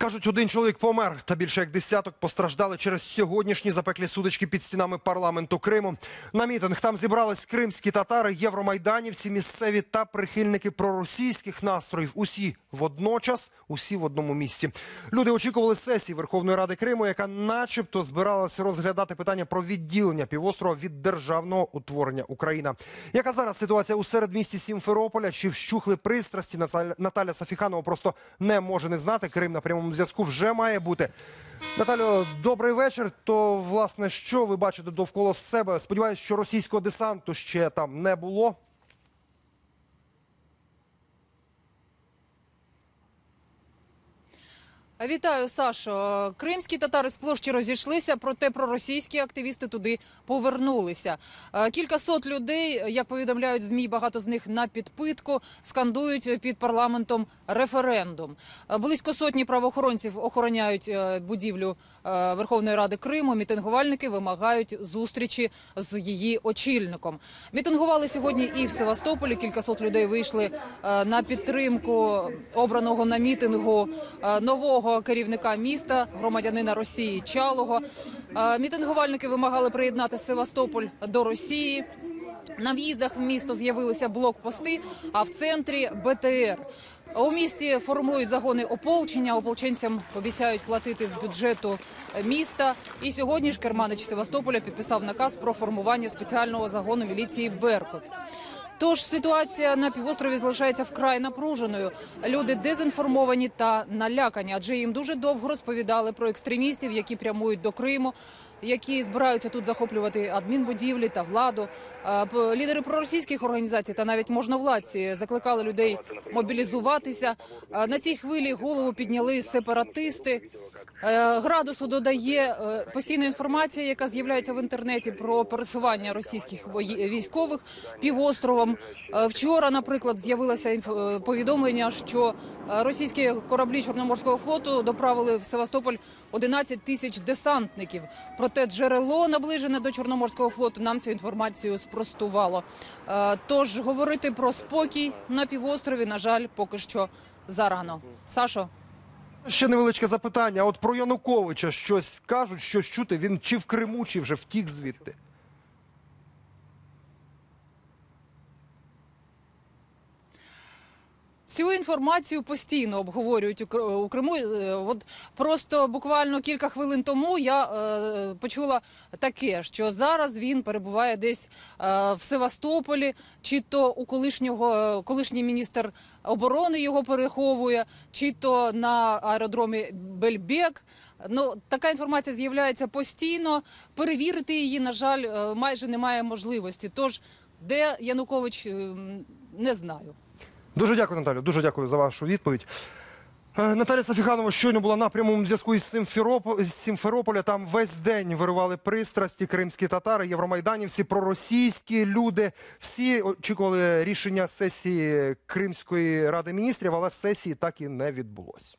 Кажуть, один чоловік помер, та більше як десяток постраждали через сьогоднішні запеклі судочки під стінами парламенту Криму. На мітинг там зібрались кримські татари, євромайданівці, місцеві та прихильники проросійських настроїв. Усі водночас, усі в одному місці. Люди очікували сесії Верховної Ради Криму, яка, начебто, збиралася розглядати питання про відділення півострова від державного утворення Україна. Яка зараз ситуація у середмісті Сімферополя? Чи вщухли пристрасті? Наталя- Сафіханова просто не може не знати. Крим на зв'язку вже має бути. Наталю, добрий вечір. То власне, що ви бачите довкола себе? Сподіваюсь, що російського десанту ще там не було. Вітаю, Сашо. Кримські татари з площі розійшлися, проте проросійські активісти туди повернулися. Е, Кількасот людей, як повідомляють змі, багато з них на підпитку, скандують під парламентом референдум. Е, Близько сотні правоохоронців охороняють е, будівлю Верховної Ради Криму. Мітингувальники вимагають зустрічі з її очільником. Мітингували сьогодні і в Севастополі. Кількасот людей вийшли на підтримку обраного на мітингу е, нового керівника міста, громадянина Росії Чалого. Е, Мітингувальники вимагали приєднати Севастополь до Росії. На в'їздах в місто з'явилися блокпости, а в центрі БТР. У місті формують загони ополчення. Ополченцям обіцяють платити з бюджету міста. І сьогодні ж керманич Севастополя підписав наказ про формування спеціального загону міліції Беркут. Тож ситуація на півострові залишається вкрай напруженою. Люди дезінформовані та налякані, адже їм дуже довго розповідали про екстремістів, які прямують до Криму. Які збираються тут захоплювати адмінбудівлі та владу. Е, Лідери проросійських організацій та навіть можновладці закликали людей мобілізуватися. Е, На цій хвилі голову підняли сепаратисти. Е, Градусу додає е, постійна інформація, яка з'являється в інтернеті про пересування російських військових півостровом. Е, Вчора, наприклад, з'явилося повідомлення, що російські кораблі Чорноморського флоту доправили в Севастополь 11 тисяч десантників. Проте джерело наближене до Чорноморського флоту нам цю інформацію спростувало. Тож говорити про спокій на півострові, на жаль, поки що зарано. Сашо. Ще невеличке запитання. От про Януковича щось кажуть, щось чути. Він чи в Криму, чи вже втік звідти. Цю інформацію постійно обговорюють у Криму. Е, От просто буквально кілька хвилин тому я е, почула таке, що зараз він перебуває десь е, в Севастополі, чи то у колишнього колишній міністр оборони його переховує, чи то на аеродромі Бельбек. Ну така інформація з'являється постійно. Перевірити її, на жаль, майже немає можливості. Тож де Янукович е, не знаю. Дуже дякую, Наталю. Дуже дякую за вашу відповідь. Е, Наталя Сафіханова щойно була на прямому зв'язку із Сімферополя. Там весь день виривали пристрасті кримські татари, євромайданівці, проросійські люди. Всі очікували рішення сесії Кримської ради міністрів, але сесії так і не відбулось.